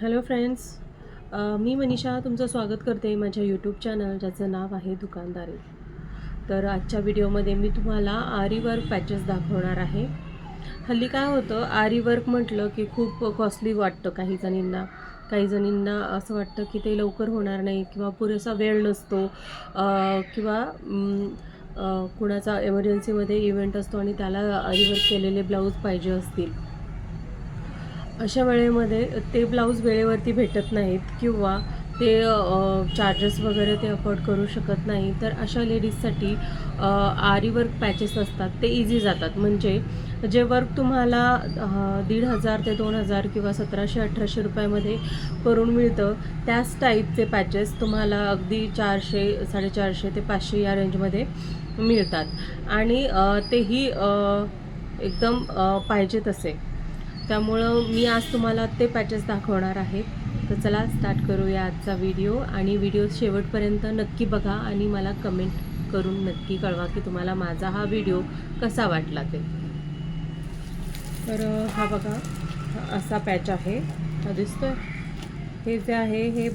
Hello friends uh, मी मनीषा तुमचं स्वागत करते माझ्या यूट्यूब चॅनल ज्याचं नाव आहे दुकानदारी. तर आजच्या व्हिडिओमध्ये मी तुम्हाला आरी वर्क पॅचेस दाखवणार आहे. हल्ली काय होतं आरी वर्क म्हटलं की खूप कॉस्टली वाटतं काही जणींना. काही जणींना असं वाटतं की ते लवकर होणार नाही किंवा पुरेसा वेळ नसतो किंवा कुणाचा एमर्जन्सीमध्ये इव्हेंट असतो आणि त्याला आरी वर्क केलेले ब्लाऊज पाहिजे असतील. अशा वेळेमध्ये ते ब्लाऊज वेळेवरती भेटत नाहीत किंवा ते चार्जेस वगैरे ते अफोर्ड करू शकत नाही. तर अशा लेडीजसाठी आरी वर्क पॅचेस असतात. ते इझी जातात. म्हणजे जे वर्क तुम्हाला दीड हजार ते दोन हजार किंवा सतराशे अठराशे रुपयामध्ये करून मिळतं त्याच टाईपचे पॅचेस तुम्हाला अगदी चारशे साडेचारशे ते पाचशे या रेंजमध्ये मिळतात. आणि तेही एकदम पाहिजे तसे. त्यामुळं मी आज तुम्हाला ते पॅचेस दाखवणार आहे. तर चला स्टार्ट करूया आजचा व्हिडिओ आणि व्हिडिओ शेवटपर्यंत नक्की बघा आणि मला कमेंट करून नक्की कळवा की तुम्हाला माझा हा व्हिडिओ कसा वाटला ते. तर हा बघा असा पॅच आहे. हा दिसतोय. हे जे आहे हे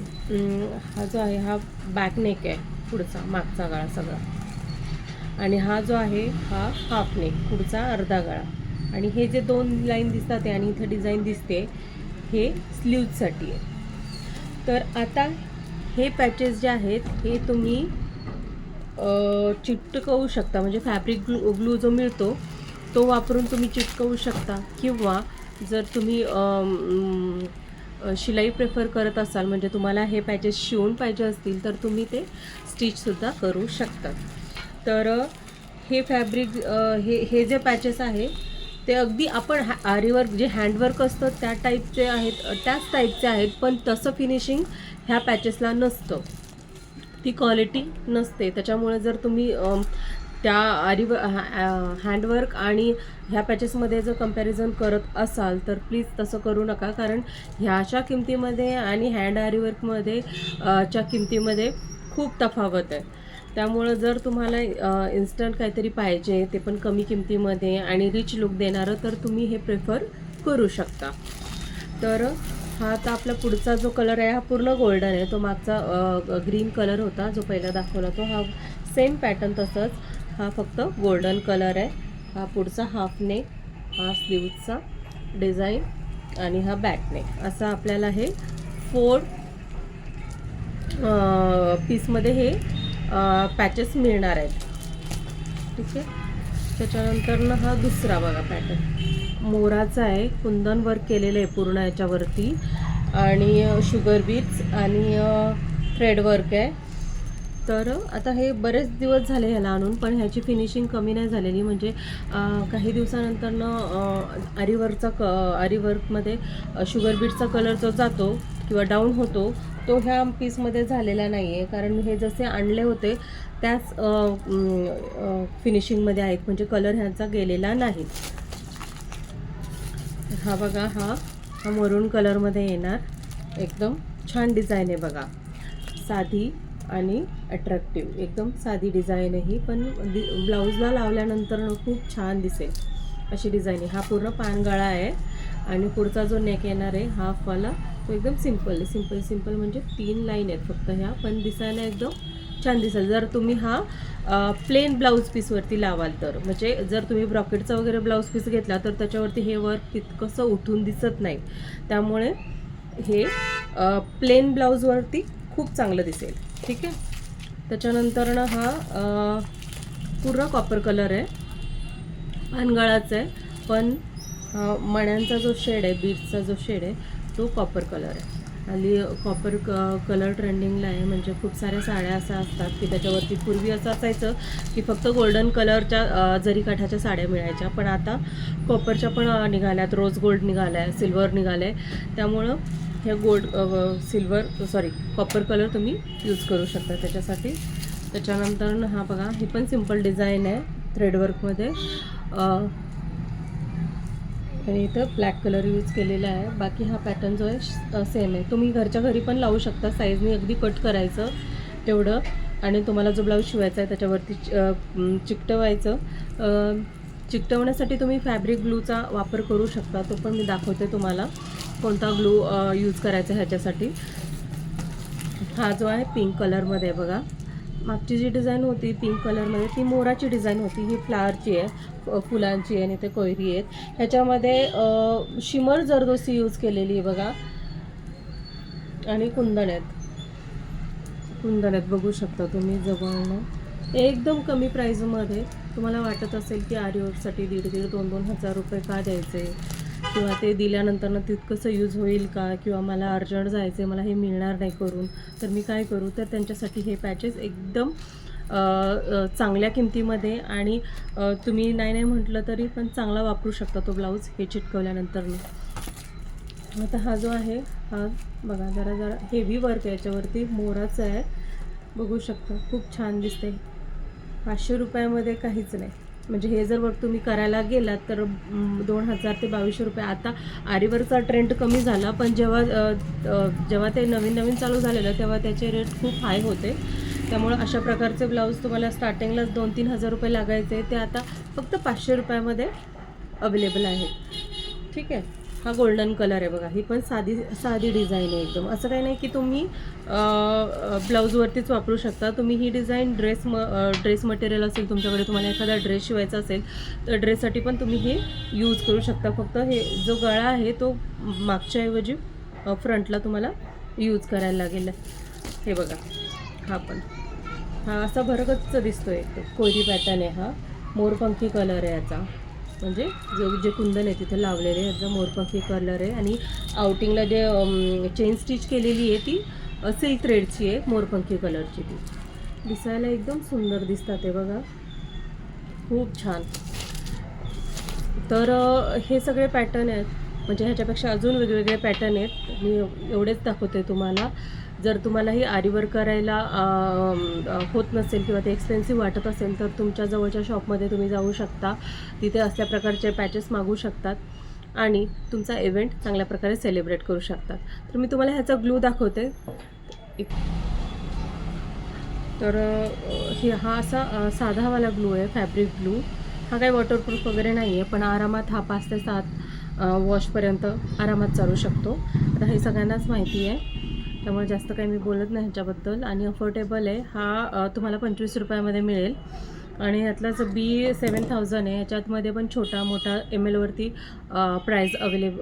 हा जो आहे हा बॅक नेक आहे पुढचा मागचा गळा सगळा. आणि हा जो आहे हा हाफ नेक पुढचा अर्धा गळा. आणि हे जे दोन लाईन दिसतात आहे आणि इथं डिझाईन दिसते हे स्लीव्जसाठी आहे. तर आता हे पॅचेस जे आहेत हे तुम्ही चिटकवू शकता. म्हणजे फॅब्रिक ग्लू ग्लू जो मिळतो तो वापरून तुम्ही चिटकवू शकता. किंवा जर तुम्ही शिलाई प्रेफर करत असाल म्हणजे तुम्हाला हे पॅचेस शिवून पाहिजे असतील तर तुम्ही ते स्टिचसुद्धा करू शकता. तर हे फॅब्रिक हे हे जे पॅचेस आहे ते अगदी आपण हॅ आरीवर्क जे हँडवर्क असतं त्या टाईपचे आहेत त्याच टाईपचे आहेत पण तसं फिनिशिंग ह्या पॅचेसला नसतं. ती क्वालिटी नसते. त्याच्यामुळे जर तुम्ही त्या आरी हँडवर्क आणि ह्या पॅचेसमध्ये जर कंपॅरिझन करत असाल तर प्लीज तसं करू नका. कारण ह्याच्या किमतीमध्ये आणि हँड आरीवर्कमध्ये च्या किमतीमध्ये खूप तफावत आहे. त्यामुळं जर तुम्हाला इन्स्टंट काहीतरी पाहिजे ते पण कमी किमतीमध्ये आणि रिच लुक देणारं तर तुम्ही हे प्रेफर करू शकता. तर हा आता आपला पुढचा जो कलर आहे हा पूर्ण गोल्डन आहे. तो मागचा ग्रीन कलर होता जो पहिला दाखवला तो. हा सेम पॅटर्न तसंच हा फक्त गोल्डन कलर आहे. हा पुढचा हाफ नेक हा स्लीवचा डिझाईन आणि हा बॅक नेक असा आपल्याला हे फोर पीसमध्ये हे पॅचेस मिळणार आहेत. ठीक आहे? त्याच्यानंतर ना हा दुसरा बघा पॅटर्न मोराचा आहे कुंदन वर्क केलेलं आहे पूर्ण याच्यावरती. आणि शुगर बीट्स आणि थ्रेड वर्क आहे. तर आता हे बरेच दिवस झाले ह्याला आणून पण ह्याची फिनिशिंग कमी नाही झालेली. म्हणजे काही दिवसानंतरनं आरीवर्कचा क आरीवर्कमध्ये शुगर बीटचा कलर जो जातो. किंवा डाऊन होतो तो ह्या पीसमध्ये झालेला नाही आहे कारण हे जसे आणले होते त्याच फिनिशिंगमध्ये आहेत. म्हणजे कलर ह्याचा गेलेला नाही. हा बघा हा हा मरून कलरमध्ये येणार. एकदम छान डिझाईन आहे बघा. साधी आणि अट्रॅक्टिव्ह एकदम साधी डिझाईन आहे ही. पण दि ब्लाऊजला लावल्यानंतर खूप छान दिसेल अशी डिझाईन आहे. हा पूर्ण पानगळा आहे. आणि पुढचा जो नेक येणार आहे हा फल तो एकदम सिंपल आहे. सिंपल सिंपल म्हणजे तीन लाईन आहेत फक्त ह्या. पण दिसायला एकदम छान दिसेल. जर तुम्ही हा प्लेन ब्लाऊज पीसवरती लावाल तर. म्हणजे जर तुम्ही ब्रॉकेटचा वगैरे ब्लाऊज पीस घेतला तर त्याच्यावरती हे वर्क तितकंसं उठून दिसत नाही. त्यामुळे हे प्लेन ब्लाऊजवरती खूप चांगलं दिसेल. ठीक आहे? त्याच्यानंतर ना हा पूर्ण कॉपर कलर आहे. पानगळाचा आहे. पण मण्यांचा जो शेड आहे बीटचा जो शेड आहे तो कॉपर कलर आहे. हल्ली कॉपर क कलर ट्रेंडिंगला आहे. म्हणजे खूप साऱ्या साड्या अशा असतात की त्याच्यावरती पूर्वी असं असायचं की फक्त गोल्डन कलरच्या जरीकाठाच्या साड्या मिळायच्या पण आता कॉपरच्या पण निघाल्यात. रोज गोल्ड निघाला आहे सिल्वर निघालं आहे त्यामुळं हे gold silver sorry copper colour तुम्ही यूज करू शकता त्याच्यासाठी. त्याच्यानंतर हा बघा ही पण सिंपल डिझाईन आहे थ्रेडवर्कमध्ये आणि इथं ब्लॅक कलर यूज केलेला आहे. बाकी हा पॅटर्न जो आहे सेम आहे. तुम्ही घरच्या घरी पण लावू शकता. साईजनी अगदी कट करायचं तेवढं. आणि तुम्हाला जो ब्लाऊज शिवायचा आहे त्याच्यावरती चि- चिकटवायचं. चिकटवण्यासाठी तुम्ही फॅब्रिक ग्लूचा वापर करू शकता. तो पण मी दाखवते तुम्हाला. कोणता ग्लू यूज करायचा ह्याच्यासाठी. हा जो आहे पिंक कलरमध्ये आहे बघा. मागची जी डिझाईन होती पिंक कलरमध्ये ती मोराची डिझाईन होती. ही फ्लावरची आहे फ- फुलांची आहे आणि ते कोयरी आहेत. ह्याच्यामध्ये शिमर जरदोसी यूज केलेली आहे बघा. आणि कुंदण आहेत. कुंदण आहेत बघू शकता तुम्ही जवळनं. एकदम कमी प्राईजमध्ये तुम्हाला वाटत असेल की आरीवर्कसाठी दीड दीड दोन दोन हजार रुपये का द्यायचे? किंवा ते दिल्यानंतर ना तितकंसं यूज होईल का? किंवा मला अर्जंट जायचं आहे मला हे मिळणार नाही करून तर मी काय करू? तर त्यांच्यासाठी हे पॅचेस एकदम चांगल्या किमतीमध्ये आणि तुम्ही नाही नाही म्हटलं तरी पण चांगला वापरू शकता तो ब्लाऊज हे चिटकवल्यानंतर आता हा जो आहे हा बघा जरा जरा हेवी वर्क आहे याच्यावरती मोराचं आहे. बघू शकता खूप छान दिसते पाचशे रुपयामध्ये काहीच नाही. म्हणजे हे जर वर्क तुम्ही करायला गेलात तर दोन हजार ते बावीसशे रुपये आता आरीवरचा ट्रेंड कमी झाला. पण जेव्हा जेव्हा ते नवीन नवीन चालू झालेलं तेव्हा त्याचे रेट खूप हाय होते. त्यामुळं अशा प्रकारचे ब्लाऊज तुम्हाला स्टार्टिंगलाच दोन तीन हजार रुपये लागायचे. ते आता फक्त पाचशे रुपयामध्ये अवेलेबल आहेत ठीक आहे? हा गोल्डन कलर आहे बघा. ही पण साधी साधी डिझाईन आहे एकदम. असं काही नाही की तुम्ही ब्लाऊजवरतीच वापरू शकता. तुम्ही ही डिझाईन ड्रेस म ड्रेस मटेरियल असेल तुमच्याकडे तुम्हाला एखादा ड्रेस शिवायचा असेल तर ड्रेससाठी पण तुम्ही हे यूज करू शकता. फक्त हे जो गळा आहे तो मागच्याऐवजी फ्रंटला तुम्हाला यूज करायला लागेल. हे बघा. हा पण. हा असा भरगच दिसतो एक कोयरी पॅटर्न आहे हा. मोरपंखी कलर आहे याचा. म्हणजे जो जे कुंदन आहे तिथे लावलेले आहे याचा मोरपंखी कलर आहे. आणि आउटिंगला जे चेन स्टिच केलेली आहे ती सिल्क थ्रेडची आहे मोरपंखी कलरची ती. दिसायला एकदम सुंदर दिसतात ते बघा. खूप छान. तर हे सगळे पॅटर्न आहेत. म्हणजे ह्याच्यापेक्षा अजून वेगवेगळे पॅटर्न आहेत. मी एवढेच दाखवते तुम्हाला. जर तुम्हाला ही आरीवर करायला होत नसेल किंवा ते एक्सपेन्सिव्ह वाटत असेल तर तुमच्या जवळच्या शॉपमध्ये तुम्ही जाऊ शकता. तिथे असल्या प्रकारचे पॅचेस मागू शकतात आणि तुमचा इव्हेंट चांगल्या प्रकारे सेलिब्रेट करू शकतात. तर मी तुम्हाला ह्याचा ग्लू दाखवते. तर हे हा असा साधावाला ग्लू आहे फॅब्रिक ग्लू हा काही वॉटरप्रूफ वगैरे नाही आहे पण आरामात हा पाच ते सात वॉशपर्यंत आरामात चालू शकतो. आता हे सगळ्यांनाच माहिती आहे. त्यामुळे जास्त काही मी बोलत नाही ह्याच्याबद्दल. आणि अफोर्डेबल आहे. हा तुम्हाला पंचवीस रुपयामध्ये मिळेल. आणि ह्यातलाच बी सेवन थाउजंड आहे. ह्याच्यातमध्ये पण छोटा मोठा एम एलवरती प्राईज अवेलेब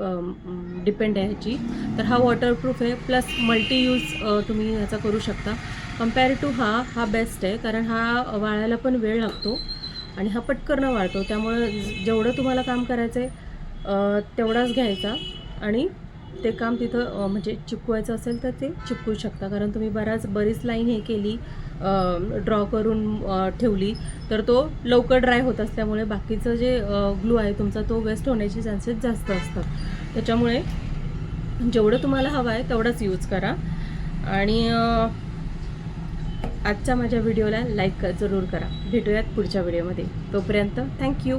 डिपेंड आहे ह्याची. तर हा वॉटरप्रूफ आहे. प्लस मल्टी यूज तुम्ही ह्याचा करू शकता. कंपेअर टू हा हा बेस्ट आहे. कारण हा वाळायला पण वेळ लागतो. आणि हा पटकन वाळतो. त्यामुळं जेवढं तुम्हाला काम करायचं आहे तेवढाच घ्यायचा. आणि ते काम तिथं म्हणजे चिपकवायचं असेल तर ते चिपकू शकता. कारण तुम्ही बराच बरीच लाईन हे केली ड्रॉ करून ठेवली तर तो लवकर ड्राय होत असल्यामुळे बाकीचं जे ग्लू आहे तुमचा तो वेस्ट होण्याचे चान्सेस जास्त असतात. त्याच्यामुळे जेवढं तुम्हाला हवं आहे तेवढंच यूज करा. आणि आजच्या माझ्या व्हिडिओला लाईक जरूर करा. भेटूयात पुढच्या व्हिडिओमध्ये तोपर्यंत थँक्यू